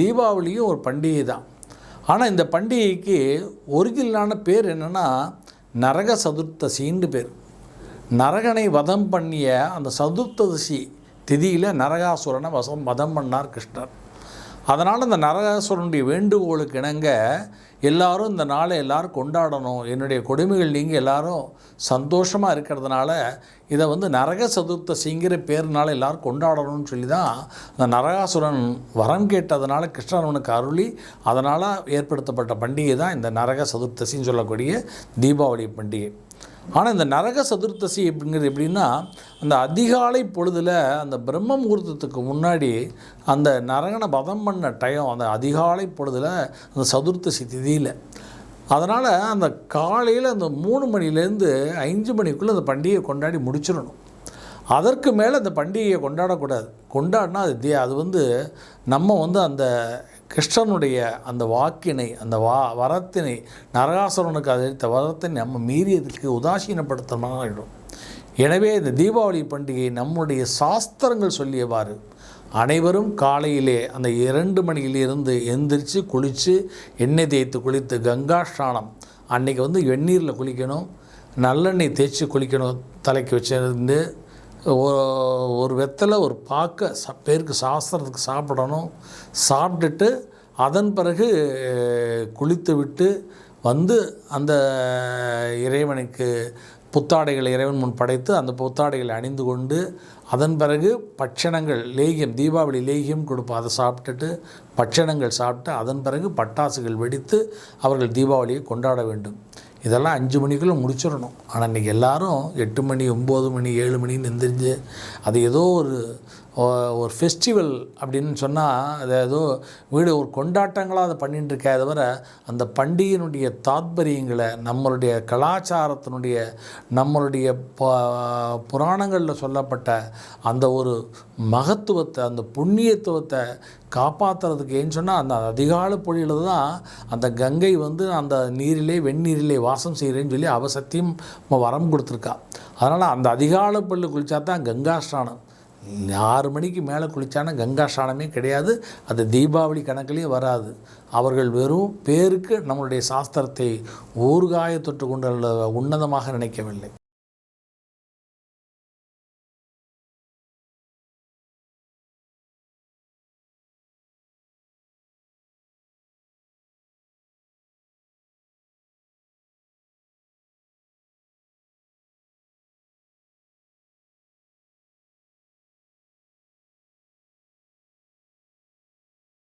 தீபாவளியும் ஒரு பண்டிகை தான். ஆனால் இந்த பண்டிகைக்கு ஒரிஜினலான பேர் என்னென்னா நரக சதுர்த்தசின்னு பேர். நரகனை வதம் பண்ணிய அந்த சதுர்த்ததசி திதியில் நரகாசுரனை வசம் வதம் பண்ணார் கிருஷ்ணர். அதனால் இந்த நரகாசுரனுடைய வேண்டுகோளுக்கு இணங்க எல்லாரும் இந்த நாளை எல்லோரும் கொண்டாடணும். என்னுடைய கொடுமைகள் நீங்கள் எல்லாரும் சந்தோஷமாக இருக்கிறதுனால இதை வந்து நரக சதுர்த்தசிங்கிற பேர்னால எல்லோரும் கொண்டாடணும்னு சொல்லி தான் இந்த நரகாசுரன் வரம் கேட்டதுனால கிருஷ்ணனுக்கு அருளி அதனால் ஏற்படுத்தப்பட்ட பண்டிகை தான் இந்த நரக சதுர்த்தசின்னு சொல்லக்கூடிய தீபாவளி பண்டிகை. ஆனால் இந்த நரக சதுர்த்தசி அப்படிங்கிறது எப்படின்னா அந்த அதிகாலை பொழுதில் அந்த பிரம்ம முகூர்த்தத்துக்கு முன்னாடி அந்த நரகனை பதம் பண்ண டயம் அந்த அதிகாலை பொழுதில் அந்த சதுர்த்தசி திதியில். அதனால் அந்த காலையில் அந்த மூணு மணிலேருந்து அஞ்சு மணிக்குள்ளே அந்த பண்டிகையை கொண்டாடி முடிச்சிடணும். அதற்கு மேலே அந்த பண்டிகையை கொண்டாடக்கூடாது. கொண்டாடினா அது தே அது வந்து நம்ம வந்து அந்த கிருஷ்ணனுடைய அந்த வாக்கினை அந்த வா வரத்தினை நரகாசுரனுக்கு அதிர்த்த வரத்தை நம்ம மீறியதற்கு உதாசீனப்படுத்தமாகிடும் எனவே இந்த தீபாவளி பண்டிகை நம்முடைய சாஸ்திரங்கள் சொல்லியவாறு அனைவரும் காலையிலே அந்த இரண்டு மணியிலிருந்து எந்திரிச்சு குளித்து எண்ணெய் தேய்த்து குளித்து கங்கா ஸ்நானம் அன்னைக்கு வந்து வெந்நீரில் குளிக்கணும் நல்லெண்ணெய் தேய்ச்சி குளிக்கணும் தலைக்கு வச்சிருந்து ஒரு வெத்தலை ஒரு பாக்க ச பேருக்கு சாஸ்திரத்துக்கு சாப்பிடணும். சாப்பிட்டுட்டு அதன் பிறகு குளித்து விட்டு வந்து அந்த இறைவனுக்கு புத்தாடைகளை இறைவன் முன் படைத்து அந்த புத்தாடைகளை அணிந்து கொண்டு அதன் பிறகு பட்சணங்கள் லேகியம் தீபாவளி லேகியம் கொடுப்போம் அதை சாப்பிட்டுட்டு பட்சணங்கள் சாப்பிட்டு அதன் பிறகு பட்டாசுகள் வெடித்து அவர்கள் தீபாவளியை கொண்டாட வேண்டும். இதெல்லாம் அஞ்சு மணிக்குள்ளே முடிச்சிடணும். ஆனால் இன்றைக்கி எல்லாரும் எட்டு மணி ஒம்பது மணி ஏழு மணின்னு எந்திரிஞ்சு அது ஏதோ ஒரு ஒரு ஃபெஸ்டிவல் அப்படின்னு சொன்னால் அது ஏதோ வீடு ஒரு கொண்டாட்டங்களாக அதை பண்ணிட்டுருக்கே தவிர அந்த பண்டிகையினுடைய தாத்பரியங்களை நம்மளுடைய கலாச்சாரத்தினுடைய நம்மளுடைய ப- புராணங்களில் சொல்லப்பட்ட அந்த ஒரு மகத்துவத்தை அந்த புண்ணியத்துவத்தை காப்பாற்றுறதுக்கு ஏன்னு சொன்னால் அந்த அதிகால பொழியில் தான் அந்த கங்கை வந்து அந்த நீரிலே வெந்நீரிலே வாசம் செய்கிறேன்னு சொல்லி அவ சத்தியம் வரம் கொடுத்துருக்கா. அதனால் அந்த அதிகால பொழில் குளித்தா தான் கங்கா ஸ்நானம் ஆறு மணிக்கு மேலே குளித்தானா கங்கா ஸ்நானமே கிடையாது. அது தீபாவளி கணக்கிலேயே வராது. அவர்கள் வெறும் பேருக்கு நம்மளுடைய சாஸ்திரத்தை ஊர்காய தொட்டு கொண்டு உன்னதமாக நினைக்கவில்லை.